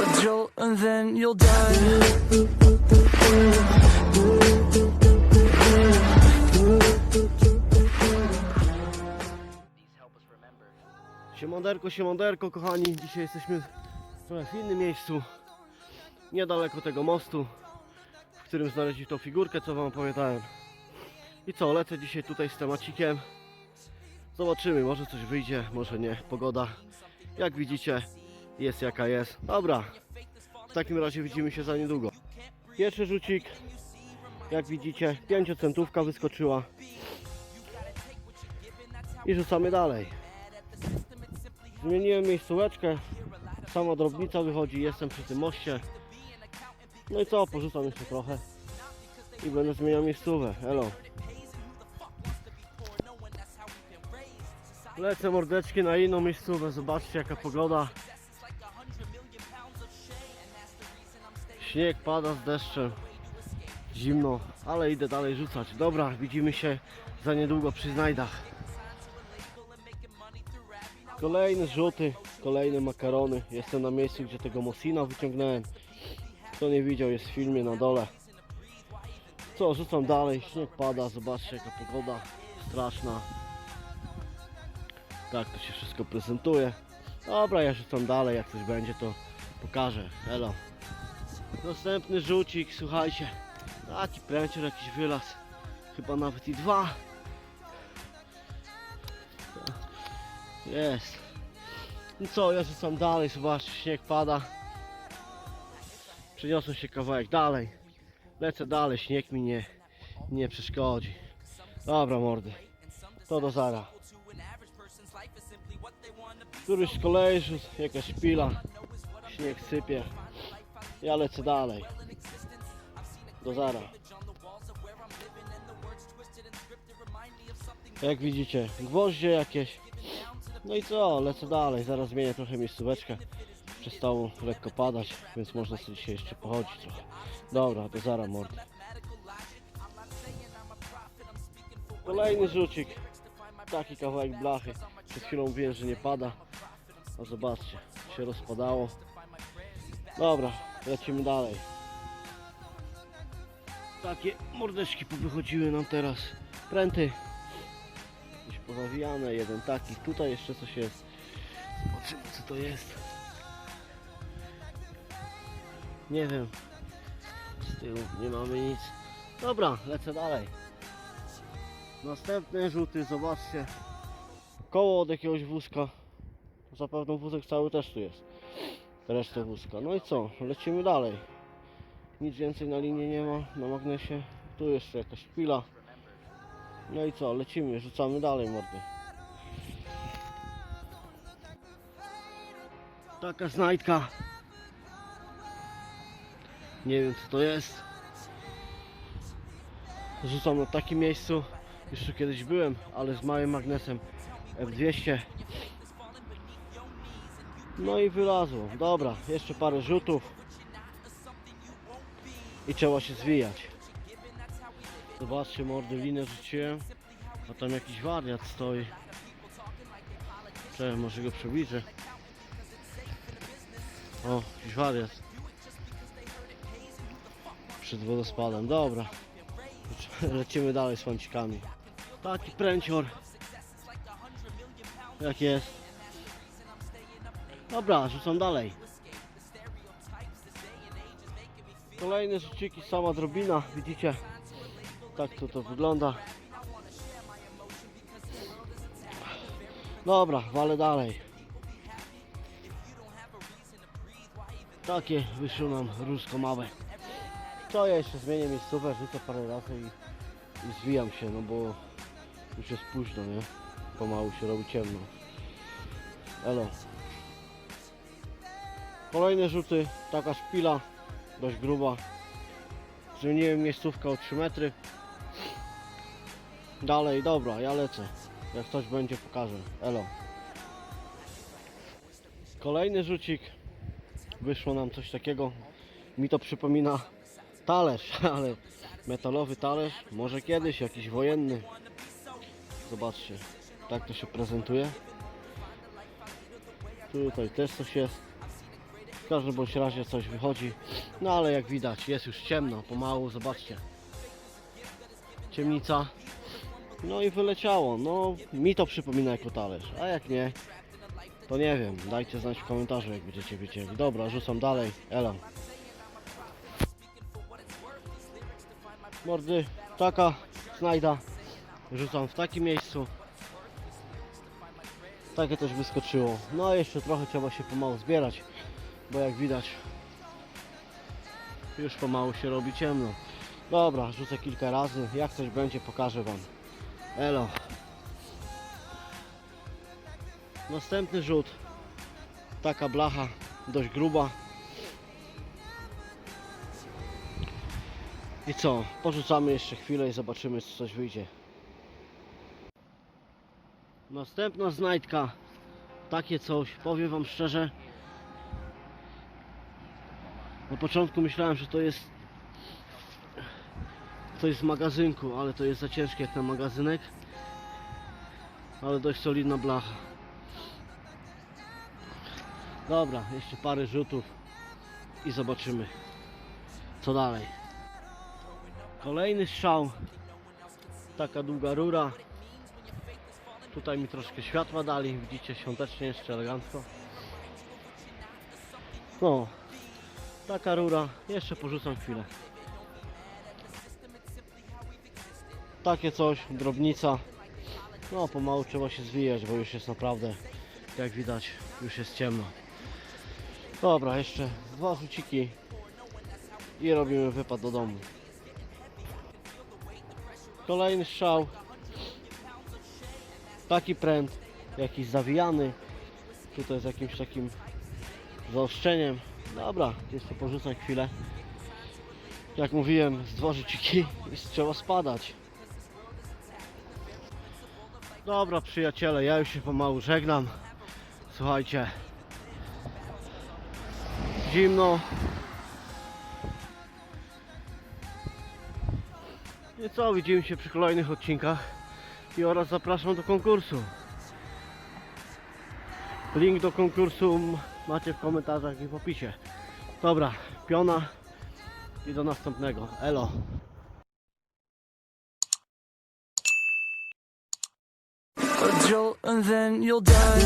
A jolt and then you'll die. Siemanderko, siemanderko, kochani. Dzisiaj jesteśmy trochę w innym miejscu. Niedaleko tego mostu, w którym znaleźli tą figurkę, co wam opowiadałem. I co, lecę dzisiaj tutaj z temacikiem. Zobaczymy, może coś wyjdzie, może nie. Pogoda, jak widzicie, jest jaka jest. Dobra, w takim razie widzimy się za niedługo. Pierwszy rzucik, jak widzicie, 5 centówka wyskoczyła. I rzucamy dalej. Zmieniłem miejscóweczkę. Sama drobnica wychodzi, jestem przy tym moście. No i co, porzucam jeszcze trochę. I będę zmieniał miejscówę. Elo. Lecę mordeczki na inną miejscówę. Zobaczcie jaka pogoda. Śnieg pada z deszczem. Zimno, ale idę dalej rzucać. Dobra, widzimy się za niedługo przy znajdach. Kolejne rzuty, kolejne makarony. Jestem na miejscu, gdzie tego Mosina wyciągnąłem. Kto nie widział, jest w filmie na dole. Co, rzucam dalej. Śnieg pada, zobaczcie jaka pogoda straszna. Tak to się wszystko prezentuje. Dobra, ja rzucam dalej, jak coś będzie to pokażę. Elo. Następny rzucik, słuchajcie. Taki pręcior, jakiś wylaz. Chyba nawet i dwa. Jest. I co, ja rzucam dalej, zobaczcie, śnieg pada. Przeniosłem się kawałek dalej. Lecę dalej, śnieg mi nie, nie przeszkodzi. Dobra mordy, to do zara. Któryś z kolei jakaś pila. Śnieg sypie. Ja lecę dalej. Do zara. Jak widzicie, gwoździe jakieś. No i co, lecę dalej, zaraz zmienię trochę miejscóweczkę. Przestało lekko padać, więc można sobie dzisiaj jeszcze pochodzić trochę. Dobra, to zaraz mordy. Kolejny rzucik. Taki kawałek blachy. Przed chwilą mówiłem, że nie pada. A zobaczcie, się rozpadało. Dobra, lecimy dalej. Takie mordeczki wychodziły nam teraz. Pręty jakieś pozawijane, jeden taki, tutaj jeszcze coś jest. Zobaczymy co to jest. Nie wiem. Z tyłu nie mamy nic. Dobra, lecę dalej. Następne rzuty, zobaczcie. Koło od jakiegoś wózka. Zapewne wózek cały też tu jest. Resztę wózka. No i co? Lecimy dalej. Nic więcej na linie nie ma, na magnesie. Tu jeszcze jakaś pila. No i co, lecimy, rzucamy dalej mordy. Taka znajdka. Nie wiem co to jest. Rzucam na takim miejscu. Tu kiedyś byłem, ale z małym magnesem F200. No i wylazło. Dobra, jeszcze parę rzutów. I trzeba się zwijać. Zobaczcie mordy, linę rzuciłem. A tam jakiś wariat stoi. Czekaj, może go przybliżę. O, jakiś wariat. Przed wodospadem, dobra. Lecimy dalej z fancikami. Taki pręcior. Jak jest. Dobra, rzucam dalej. Kolejne rzuciki, sama drobina, widzicie? Tak to to wygląda. Dobra, walę dalej. Takie wyszło nam różko małe. Co ja jeszcze zmienię miejscówę, rzucę parę razy i, i zwijam się, no bo już jest późno, nie? Pomału się robi ciemno. Elo. Kolejne rzuty, taka szpila, dość gruba. Zmieniłem miejscówkę o 3 metry. Dalej, dobra, ja lecę. Jak coś będzie, pokażę. Elo. Kolejny rzucik. Wyszło nam coś takiego. Mi to przypomina talerz, ale metalowy talerz. Może kiedyś jakiś wojenny. Zobaczcie, tak to się prezentuje. Tutaj też coś jest. każdym bądź razie coś wychodzi. No ale jak widać jest już ciemno, pomału, zobaczcie. Ciemnica. No i wyleciało. No mi to przypomina jako talerz, a jak nie, to nie wiem. Dajcie znać w komentarzu jak będziecie wiedzieli. Dobra, rzucam dalej. Elo. Mordy, taka znajda. Rzucam w takim miejscu. Takie też wyskoczyło. No jeszcze trochę trzeba się pomału zbierać, bo jak widać już pomału się robi ciemno. Dobra, rzucę kilka razy. Jak coś będzie, pokażę Wam. Elo. Następny rzut. Taka blacha, dość gruba. I co? Porzucamy jeszcze chwilę i zobaczymy, czy coś wyjdzie. Następna znajdka. Takie coś, powiem Wam szczerze. Na początku myślałem, że to jest coś z magazynku, ale to jest za ciężkie jak na magazynek. Ale dość solidna blacha. Dobra, jeszcze parę rzutów i zobaczymy co dalej. Kolejny strzał. Taka długa rura. Tutaj mi troszkę światła dali, widzicie świątecznie jeszcze elegancko. No, taka rura, jeszcze porzucam chwilę. Takie coś, drobnica. No, pomału trzeba się zwijać, bo już jest naprawdę, jak widać, już jest ciemno. Dobra, jeszcze dwa rzuciki i robimy wypad do domu. Kolejny strzał. Taki pręt, jakiś zawijany. Tutaj z jakimś takim zaostrzeniem. Dobra, jeszcze porzucam chwilę. Jak mówiłem, z dwa rzuciki i trzeba spadać. Dobra przyjaciele, ja już się pomału żegnam. Słuchajcie. Zimno. I co, widzimy się przy kolejnych odcinkach i oraz zapraszam do konkursu. Link do konkursu macie w komentarzach i w opisie. Dobra, piona i do następnego. Elo. And then you'll die.